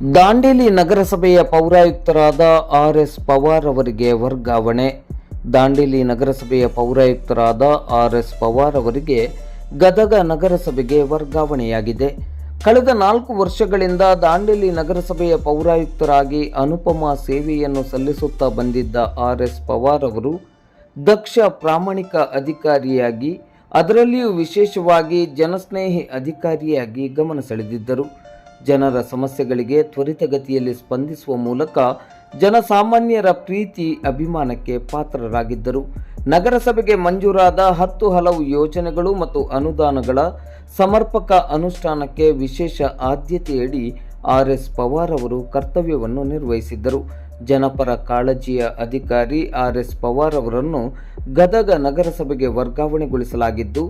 ದಾಂಡೇಲಿ ನಗರಸಭೆಯ ಪೌರಾಯುಕ್ತರಾದ R S Pawar ಅವರಿಗೆ ವರ್ಗಾವಣೆ. ದಾಂಡೇಲಿ ನಗರಸಭೆಯ ಪೌರಾಯುಕ್ತರಾದ ಆರ್ ಎಸ್ ಪವಾರ್ ಅವರಿಗೆ ಗದಗ ನಗರಸಭೆಗೆ ವರ್ಗಾವಣೆಯಾಗಿದೆ. ಕಳೆದ ನಾಲ್ಕು ವರ್ಷಗಳಿಂದ ದಾಂಡೇಲಿ ನಗರಸಭೆಯ ಪೌರಾಯುಕ್ತರಾಗಿ ಅನುಪಮ ಸೇವೆಯನ್ನು ಸಲ್ಲಿಸುತ್ತಾ ಬಂದಿದ್ದ ಆರ್ ಎಸ್ ಪವಾರ್ ಅವರು ದಕ್ಷ ಪ್ರಾಮಾಣಿಕ ಅಧಿಕಾರಿಯಾಗಿ, ಅದರಲ್ಲಿಯೂ ವಿಶೇಷವಾಗಿ ಜನಸ್ನೇಹಿ ಅಧಿಕಾರಿಯಾಗಿ ಗಮನ ಸೆಳೆದಿದ್ದರು. ಜನರ ಸಮಸ್ಯೆಗಳಿಗೆ ತ್ವರಿತಗತಿಯಲ್ಲಿ ಸ್ಪಂದಿಸುವ ಮೂಲಕ ಜನಸಾಮಾನ್ಯರ ಪ್ರೀತಿ ಅಭಿಮಾನಕ್ಕೆ ಪಾತ್ರರಾಗಿದ್ದರು. ನಗರಸಭೆಗೆ ಮಂಜೂರಾದ ಹತ್ತು ಹಲವು ಯೋಜನೆಗಳು ಮತ್ತು ಅನುದಾನಗಳ ಸಮರ್ಪಕ ಅನುಷ್ಠಾನಕ್ಕೆ ವಿಶೇಷ ಆದ್ಯತೆಯಡಿ ಆರ್ ಎಸ್ ಪವಾರ್ ಅವರು ಕರ್ತವ್ಯವನ್ನು ನಿರ್ವಹಿಸಿದ್ದರು. ಜನಪರ ಕಾಳಜಿಯ ಅಧಿಕಾರಿ ಆರ್ ಎಸ್ ಪವಾರ್ ಅವರನ್ನು ಗದಗ ನಗರಸಭೆಗೆ ವರ್ಗಾವಣೆಗೊಳಿಸಲಾಗಿದ್ದು,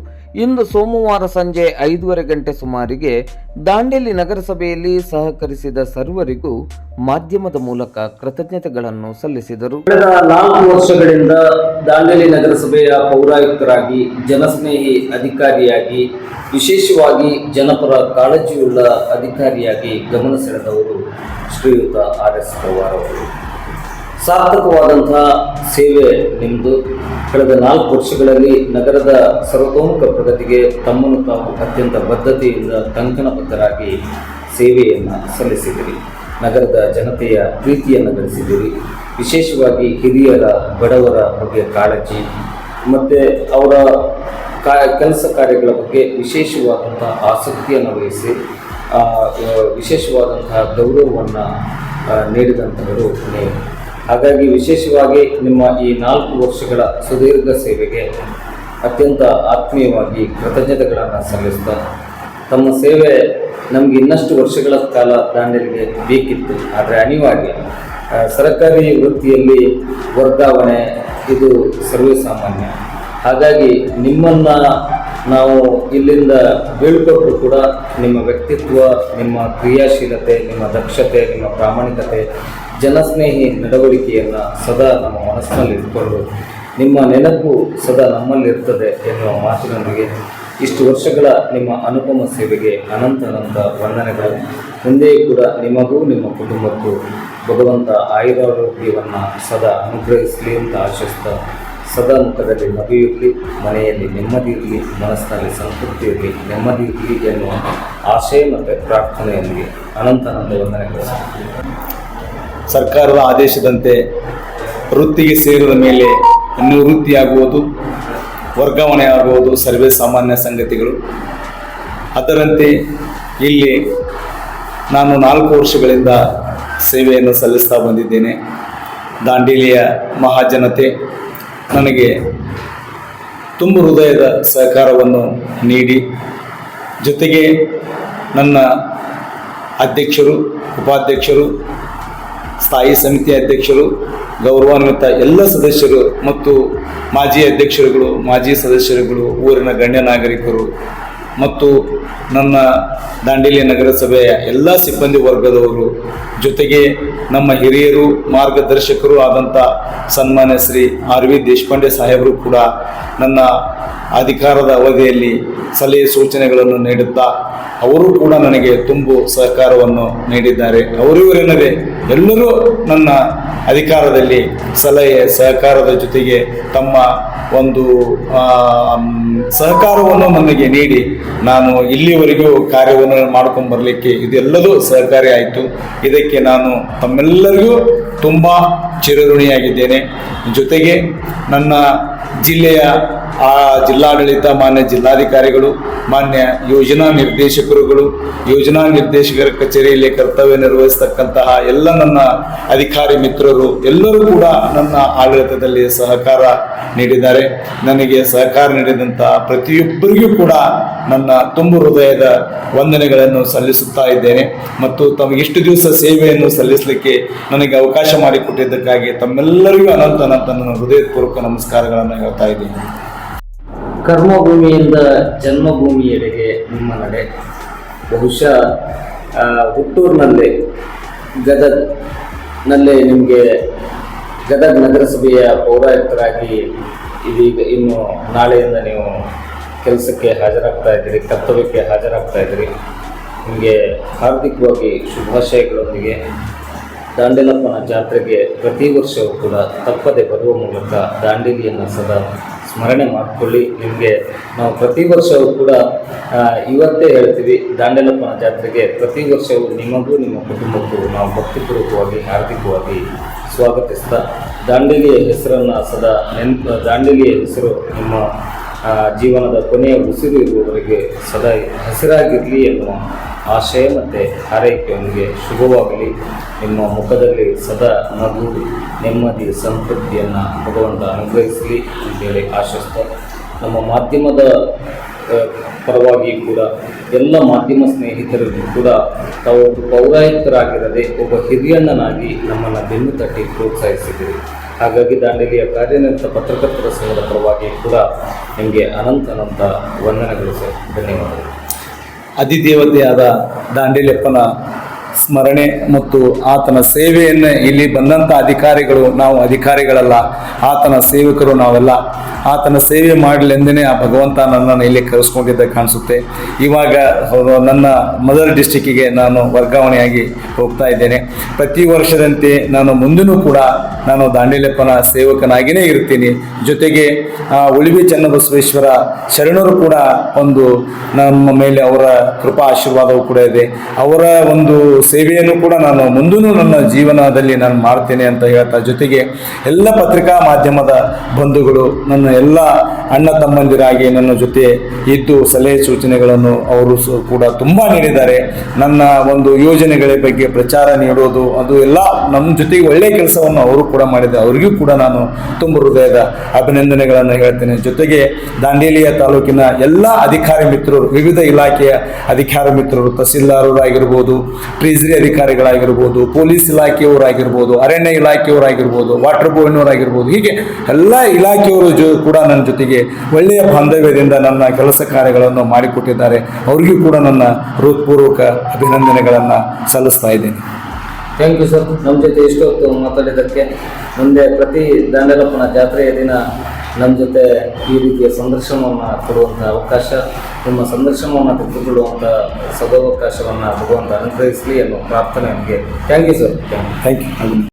ಇಂದು ಸೋಮವಾರ ಸಂಜೆ ಐದೂವರೆ ಗಂಟೆ ಸುಮಾರಿಗೆ ದಾಂಡೇಲಿ ನಗರಸಭೆಯಲ್ಲಿ ಸಹಕರಿಸಿದ ಸರ್ವರಿಗೂ ಮಾಧ್ಯಮದ ಮೂಲಕ ಕೃತಜ್ಞತೆಗಳನ್ನು ಸಲ್ಲಿಸಿದರು. ಕಳೆದ ನಾಲ್ಕು ವರ್ಷಗಳಿಂದ ದಾಂಡೇಲಿ ನಗರಸಭೆಯ ಪೌರಾಯುಕ್ತರಾಗಿ, ಜನಸ್ನೇಹಿ ಅಧಿಕಾರಿಯಾಗಿ, ವಿಶೇಷವಾಗಿ ಜನಪರ ಕಾಳಜಿಯುಳ್ಳ ಅಧಿಕಾರಿಯಾಗಿ ಗಮನ ಸೆಳೆದವರು ಶ್ರೀಯುತ ಆರ್ ಎಸ್ ಪವಾರ್ ಅವರು. ಸಾರ್ಥಕವಾದಂತಹ ಸೇವೆ ನಿಮ್ಮದು ಕಳೆದ ನಾಲ್ಕು ವರ್ಷಗಳಲ್ಲಿ ನಗರದ ಸರ್ವತೋಮುಖ ಪ್ರಗತಿಗೆ ತಮ್ಮನ್ನು ತಾವು ಅತ್ಯಂತ ಬದ್ಧತೆಯಿಂದ ಕಂಕಣಬದ್ಧರಾಗಿ ಸೇವೆಯನ್ನು ಸಲ್ಲಿಸಿದಿರಿ ನಗರದ ಜನತೆಯ ಪ್ರೀತಿಯನ್ನು ಗಳಿಸಿದಿರಿ ವಿಶೇಷವಾಗಿ ಹಿರಿಯರ, ಬಡವರ ಬಗ್ಗೆ ಕಾಳಜಿ ಮತ್ತು ಅವರ ಕಾ, ಕೆಲಸ ಕಾರ್ಯಗಳ ಬಗ್ಗೆ ವಿಶೇಷವಾದಂಥ ಆಸಕ್ತಿಯನ್ನು ವಹಿಸಿ ವಿಶೇಷವಾದಂತಹ ಗೌರವವನ್ನು ನೀಡಿದಂಥವರು ನೀವು ಹಾಗಾಗಿ ವಿಶೇಷವಾಗಿ ನಿಮ್ಮ ಈ ನಾಲ್ಕು ವರ್ಷಗಳ ಸುದೀರ್ಘ ಸೇವೆಗೆ ಅತ್ಯಂತ ಆತ್ಮೀಯವಾಗಿ ಕೃತಜ್ಞತೆಗಳನ್ನು ಸಲ್ಲಿಸ್ತಾ, ತಮ್ಮ ಸೇವೆ ನಮಗೆ ಇನ್ನಷ್ಟು ವರ್ಷಗಳ ಕಾಲ ದಾಂಡೇಲಿಗೆ ಬೇಕಿತ್ತು. ಆದರೆ ಅನಿವಾರ್ಯ ಸರ್ಕಾರಿ ವೃತ್ತಿಯಲ್ಲಿ ವರ್ಗಾವಣೆ, ಇದು ಸರ್ವೇ ಸಾಮಾನ್ಯ. ಹಾಗಾಗಿ ನಿಮ್ಮನ್ನು ನಾವು ಇಲ್ಲಿಂದ ಬೀಳ್ಕೊಟ್ಟರು ಕೂಡ ನಿಮ್ಮ ವ್ಯಕ್ತಿತ್ವ, ನಿಮ್ಮ ಕ್ರಿಯಾಶೀಲತೆ, ನಿಮ್ಮ ದಕ್ಷತೆ, ನಿಮ್ಮ ಪ್ರಾಮಾಣಿಕತೆ ಜನಸ್ನೇಹಿ ನಡವಳಿಕೆಯನ್ನು ಸದಾ ನಮ್ಮ ಮನಸ್ಸಿನಲ್ಲಿ ಇಟ್ಕೊಂಡು, ನಿಮ್ಮ ನೆನಪು ಸದಾ ನಮ್ಮಲ್ಲಿರ್ತದೆ ಎನ್ನುವ ಮಾತಿನೊಂದಿಗೆ ಇಷ್ಟು ವರ್ಷಗಳ ನಿಮ್ಮ ಅನುಪಮ ಸೇವೆಗೆ ಅನಂತ ಅನಂತ ವಂದನೆಗಳು. ಮುಂದೆಯೂ ಕೂಡ ನಿಮಗೂ ನಿಮ್ಮ ಕುಟುಂಬಕ್ಕೂ ಭಗವಂತ ಆಯುರಾರೋಗ್ಯವನ್ನು ಸದಾ ಅನುಗ್ರಹಿಸಲಿ ಅಂತ ಆಶಿಸ್ತಾ, ಸದಾ ಮುಖದಲ್ಲಿ ನಗೆಯಿರಲಿ ಮನೆಯಲ್ಲಿ ನೆಮ್ಮದಿ ಇರಲಿ, ಮನಸ್ಸಿನಲ್ಲಿ ಸಂತೃಪ್ತಿ ಇರಲಿ, ನೆಮ್ಮದಿ ಇರಲಿ ಎನ್ನುವ ಆಶಯ ಮತ್ತು ಪ್ರಾರ್ಥನೆಯೊಂದಿಗೆ ಅನಂತ ಅನಂತ ವಂದನೆಗಳು. ಸರ್ಕಾರದ ಆದೇಶದಂತೆ ವೃತ್ತಿಗೆ ಸೇರಿದ ಮೇಲೆ ನಿವೃತ್ತಿಯಾಗುವುದು ವರ್ಗಾವಣೆ ಆಗುವುದು ಸರ್ವೇ ಸಾಮಾನ್ಯ ಸಂಗತಿಗಳು. ಅದರಂತೆ ಇಲ್ಲಿ ನಾನು ನಾಲ್ಕು ವರ್ಷಗಳಿಂದ ಸೇವೆಯನ್ನು ಸಲ್ಲಿಸ್ತಾ ಬಂದಿದ್ದೇನೆ. ದಾಂಡೇಲಿಯ ಮಹಾಜನತೆ ನನಗೆ ತುಂಬ ಹೃದಯದ ಸಹಕಾರವನ್ನು ನೀಡಿ, ಜೊತೆಗೆ ನನ್ನ ಅಧ್ಯಕ್ಷರು, ಉಪಾಧ್ಯಕ್ಷರು ಸ್ಥಾಯಿ ಸಮಿತಿ ಅಧ್ಯಕ್ಷರು, ಗೌರವಾನ್ವಿತ ಎಲ್ಲ ಸದಸ್ಯರು ಮತ್ತು ಮಾಜಿ ಅಧ್ಯಕ್ಷರುಗಳು, ಮಾಜಿ ಸದಸ್ಯರುಗಳು, ಊರಿನ ಗಣ್ಯ ನಾಗರಿಕರು ಮತ್ತು ನನ್ನ ದಾಂಡೇಲಿ ನಗರಸಭೆಯ ಎಲ್ಲ ಸಿಬ್ಬಂದಿ ವರ್ಗದವರು ಜೊತೆಗೆ ನಮ್ಮ ಹಿರಿಯರು, ಮಾರ್ಗದರ್ಶಕರು ಆದಂಥ ಸನ್ಮಾನ್ಯ ಶ್ರೀ ಆರ್ ವಿ ದೇಶಪಾಂಡೆ ಸಾಹೇಬರು ಕೂಡ ನನ್ನ ಅಧಿಕಾರದ ಅವಧಿಯಲ್ಲಿ ಸಲಹೆ ಸೂಚನೆಗಳನ್ನು ನೀಡುತ್ತಾ ಅವರು ಕೂಡ ನನಗೆ ತುಂಬು ಸಹಕಾರವನ್ನು ನೀಡಿದ್ದಾರೆ. ಅವರಿವರೆನರೆ ಎಲ್ಲರೂ ನನ್ನ ಅಧಿಕಾರದಲ್ಲಿ ಸಲಹೆ ಸಹಕಾರದ ಜೊತೆಗೆ ತಮ್ಮ ಒಂದು ಸಹಕಾರವನ್ನು ನನಗೆ ನೀಡಿ ನಾನು ಇಲ್ಲಿವರೆಗೂ ಕಾರ್ಯವನ್ನು ಮಾಡ್ಕೊಂಡು ಬರಲಿಕ್ಕೆ ಇದೆಲ್ಲದೂ ಸಹಕಾರಿ ಆಯಿತು. ಇದಕ್ಕೆ ನಾನು ತಮ್ಮೆಲ್ಲರಿಗೂ ತುಂಬ ಚಿರಋಣಿಯಾಗಿದ್ದೇನೆ. ಜೊತೆಗೆ ನನ್ನ ಜಿಲ್ಲೆಯ ಆ ಜಿಲ್ಲಾಡಳಿತ ಮಾನ್ಯ ಜಿಲ್ಲಾಧಿಕಾರಿಗಳು, ಮಾನ್ಯ ಯೋಜನಾ ನಿರ್ದೇಶಕರುಗಳು, ಯೋಜನಾ ನಿರ್ದೇಶಕರ ಕಚೇರಿಯಲ್ಲಿ ಕರ್ತವ್ಯ ನಿರ್ವಹಿಸ್ತಕ್ಕಂತಹ ಎಲ್ಲ ನನ್ನ ಅಧಿಕಾರಿ ಮಿತ್ರರು, ಎಲ್ಲರೂ ಕೂಡ ನನ್ನ ಆಡಳಿತದಲ್ಲಿ ಸಹಕಾರ ನೀಡಿದ್ದಾರೆ. ನನಗೆ ಸಹಕಾರ ನೀಡಿದಂತಹ ಪ್ರತಿಯೊಬ್ಬರಿಗೂ ಕೂಡ ನನ್ನ ತುಂಬು ಹೃದಯದ ವಂದನೆಗಳನ್ನು ಸಲ್ಲಿಸುತ್ತಾ ಇದ್ದೇನೆ. ಮತ್ತು ತಮಗಿಷ್ಟು ದಿವಸ ಸೇವೆಯನ್ನು ಸಲ್ಲಿಸಲಿಕ್ಕೆ ನನಗೆ ಅವಕಾಶ ಮಾಡಿಕೊಟ್ಟಿದ್ದಕ್ಕಾಗಿ ತಮ್ಮೆಲ್ಲರಿಗೂ ಅನಂತ ಅನಂತ ನನ್ನ ಹೃದಯಪೂರ್ವಕ ನಮಸ್ಕಾರಗಳನ್ನು ಹೇಳ್ತಾ ಇದ್ದೀನಿ. ಕರ್ಮಭೂಮಿಯಿಂದ ಜನ್ಮಭೂಮಿಯೆಡೆಗೆ ನಿಮ್ಮ ನಡೆ. ಬಹುಶಃ ಹುಟ್ಟೂರಿನಲ್ಲಿ, ಗದಗ್ನಲ್ಲೇ ನಿಮಗೆ ಗದಗ್ ನಗರಸಭೆಯ ಪೌರಾಯುಕ್ತರಾಗಿ ಇದೀಗ ಇನ್ನು ನಾಳೆಯಿಂದ ನೀವು ಕೆಲಸಕ್ಕೆ ಹಾಜರಾಗ್ತಾ ಇದ್ದೀರಿ, ಕರ್ತವ್ಯಕ್ಕೆ ಹಾಜರಾಗ್ತಾ ಇದ್ದೀರಿ. ನಿಮಗೆ ಹಾರ್ದಿಕವಾಗಿ ಶುಭಾಶಯಗಳೊಂದಿಗೆ ದಾಂಡೇಲಪ್ಪನ ಜಾತ್ರೆಗೆ ಪ್ರತಿ ವರ್ಷವೂ ಕೂಡ ತಪ್ಪದೆ ಬರುವ ಮೂಲಕ ದಾಂಡೇಲಿಯನ್ನು ಸದಾ ಸ್ಮರಣೆ ಮಾಡಿಕೊಳ್ಳಿ. ನಿಮಗೆ ನಾವು ಪ್ರತಿ ವರ್ಷವೂ ಕೂಡ ಇವತ್ತೇ ಹೇಳ್ತೀವಿ ದಾಂಡೇಲಪ್ಪನ ಜಾತ್ರೆಗೆ ಪ್ರತಿ ವರ್ಷವೂ ನಿಮಗೂ ನಿಮ್ಮ ಕುಟುಂಬಕ್ಕೂ ನಾವು ಭಕ್ತಿಪೂರ್ವಕವಾಗಿ, ಹಾರ್ದಿಕವಾಗಿ ಸ್ವಾಗತಿಸ್ತಾ, ದಾಂಡೇಲಿಯ ಹೆಸರನ್ನು ಸದಾ ನೆನಪು, ದಾಂಡೇಲಿಯ ಹೆಸರು ನಿಮ್ಮ ಜೀವನದ ಕೊನೆಯ ಉಸಿರು ಇರುವವರೆಗೆ ಸದಾ ಹೆಸರಾಗಿರಲಿ ಎನ್ನುವ ಆಶಯ ಮತ್ತು ನಿಮಗೆ ಶುಭವಾಗಲಿ. ನಿಮ್ಮ ಮುಖದಲ್ಲಿ ಸದಾ ನಗು ನೆಮ್ಮದಿ, ಸಂತೃಪ್ತಿಯನ್ನು ಭಗವಂತ ಅನುಗ್ರಹಿಸಲಿ ಅಂತೇಳಿ ಆಶಿಸ್ತಾ. ನಮ್ಮ ಮಾಧ್ಯಮದ ಪರವಾಗಿ ಕೂಡ ಎಲ್ಲ ಮಾಧ್ಯಮ ಸ್ನೇಹಿತರಿಗೂ ಕೂಡ ತಾವು ಪೌರಾಯುಕ್ತರಾಗಿರದೆ ಒಬ್ಬ ಹಿರಿಯಣ್ಣನಾಗಿ ನಮ್ಮನ್ನು ಬೆನ್ನು ತಟ್ಟಿ ಪ್ರೋತ್ಸಾಹಿಸಿದ್ದೀರಿ. ಹಾಗಾಗಿ ದಾಂಡೇಲಿಯ ಕಾರ್ಯನಿರತ ಪತ್ರಕರ್ತರ ಸಂಘದ ಪರವಾಗಿ ಕೂಡ ನಿಮಗೆ ಅನಂತ ಅನಂತ ವಂದನೆಗಳು ಸರ್. ಧನ್ಯವಾದಗಳು. ಅಧಿದೇವತೆಯಾದ ದಾಂಡೇಲಿಯಪ್ಪನ ಸ್ಮರಣೆ ಮತ್ತು ಆತನ ಸೇವೆಯನ್ನು ಇಲ್ಲಿ ಬಂದಂಥ ಅಧಿಕಾರಿಗಳು ನಾವು ಅಧಿಕಾರಿಗಳಲ್ಲ, ಆತನ ಸೇವಕರು ನಾವೆಲ್ಲ. ಆತನ ಸೇವೆ ಮಾಡಲೆಂದೇ ಆ ಭಗವಂತ ನನ್ನನ್ನು ಇಲ್ಲಿ ಕರೆಸ್ಕೊಂಡಿದ್ದ ಕಾಣಿಸುತ್ತೆ. ಇವಾಗ ನನ್ನ ಮದರ್ ಡಿಸ್ಟಿಕ್ಕಿಗೆ ನಾನು ವರ್ಗಾವಣೆಯಾಗಿ ಹೋಗ್ತಾ ಇದ್ದೇನೆ. ಪ್ರತಿ ವರ್ಷದಂತೆ ನಾನು ಮುಂದಿನೂ ಕೂಡ ನಾನು ದಾಂಡೇಲಪ್ಪನ ಸೇವಕನಾಗಿಯೇ ಇರ್ತೀನಿ. ಜೊತೆಗೆ ಉಳಿವಿ ಚನ್ನಬಸವೇಶ್ವರ ಶರಣರು ಕೂಡ ಒಂದು ನಮ್ಮ ಮೇಲೆ ಅವರ ಕೃಪಾ ಆಶೀರ್ವಾದವೂ ಕೂಡ ಇದೆ. ಅವರ ಒಂದು ಸೇವೆಯನ್ನು ಕೂಡ ನಾನು ಮುಂದೂ ನನ್ನ ಜೀವನದಲ್ಲಿ ನಾನು ಮಾಡ್ತೇನೆ ಅಂತ ಹೇಳ್ತಾ ಜೊತೆಗೆ ಎಲ್ಲ ಪತ್ರಿಕಾ ಮಾಧ್ಯಮದ ಬಂಧುಗಳು, ನನ್ನ ಎಲ್ಲ ಅಣ್ಣ ತಮ್ಮಂದಿರಾಗಿ ನನ್ನ ಜೊತೆ ಇದ್ದು ಸಲಹೆ ಸೂಚನೆಗಳನ್ನು ಅವರು ಕೂಡ ತುಂಬ ನೀಡಿದ್ದಾರೆ. ನನ್ನ ಒಂದು ಯೋಜನೆಗಳ ಬಗ್ಗೆ ಪ್ರಚಾರ ನೀಡೋದು, ಅದು ಎಲ್ಲ ನಮ್ಮ ಜೊತೆಗೆ ಒಳ್ಳೆಯ ಕೆಲಸವನ್ನು ಅವರು ಕೂಡ ಮಾಡಿದ್ದಾರೆ. ಅವರಿಗೂ ಕೂಡ ನಾನು ತುಂಬ ಹೃದಯದ ಅಭಿನಂದನೆಗಳನ್ನು ಹೇಳ್ತೇನೆ. ಜೊತೆಗೆ ದಾಂಡೇಲಿಯ ತಾಲೂಕಿನ ಎಲ್ಲ ಅಧಿಕಾರಿ ಮಿತ್ರರು, ವಿವಿಧ ಇಲಾಖೆಯ ಅಧಿಕಾರಿ ಮಿತ್ರರು, ತಹಸೀಲ್ದಾರರಾಗಿರ್ಬೋದು ಟ್ರೆಜರಿ ಅಧಿಕಾರಿಗಳಾಗಿರ್ಬೋದು, ಪೊಲೀಸ್ ಇಲಾಖೆಯವರಾಗಿರ್ಬೋದು, ಅರಣ್ಯ ಇಲಾಖೆಯವರಾಗಿರ್ಬೋದು ವಾಟರ್ ಬೋರ್ಡ್ನವರಾಗಿರ್ಬೋದು ಹೀಗೆ ಎಲ್ಲ ಇಲಾಖೆಯವರು ಜೊ ಕೂಡ ನನ್ನ ಜೊತೆಗೆ ಒಳ್ಳೆಯ ಬಾಂಧವ್ಯದಿಂದ ನನ್ನ ಕೆಲಸ ಕಾರ್ಯಗಳನ್ನು ಮಾಡಿಕೊಟ್ಟಿದ್ದಾರೆ. ಅವರಿಗೂ ಕೂಡ ನನ್ನ ಹೃತ್ಪೂರ್ವಕ ಅಭಿನಂದನೆಗಳನ್ನು ಸಲ್ಲಿಸ್ತಾ ಇದ್ದೇನೆ. ಥ್ಯಾಂಕ್ ಯು ಸರ್ ನಮ್ಮ ಜೊತೆ ಇಷ್ಟೊತ್ತು ಮಾತಾಡಿದ್ದಕ್ಕೆ ಮುಂದೆ ಪ್ರತಿ ದಾಂಡೇಲಪ್ಪನ ಜಾತ್ರೆಯ ದಿನ ನಮ್ಮ ಜೊತೆ ಈ ರೀತಿಯ ಸಂದರ್ಶನವನ್ನು ಕೊಡುವಂಥ ಅವಕಾಶ ನಿಮ್ಮ ಸಂದರ್ಶನವನ್ನು ತೆಗೆದುಕೊಳ್ಳುವಂಥ ಸದಾವಕಾಶವನ್ನು ಭಗವಂತ ಅನುಗ್ರಹಿಸಲಿ ಅನ್ನೋ ಪ್ರಾರ್ಥನೆ ನನಗೆ thank you sir thank you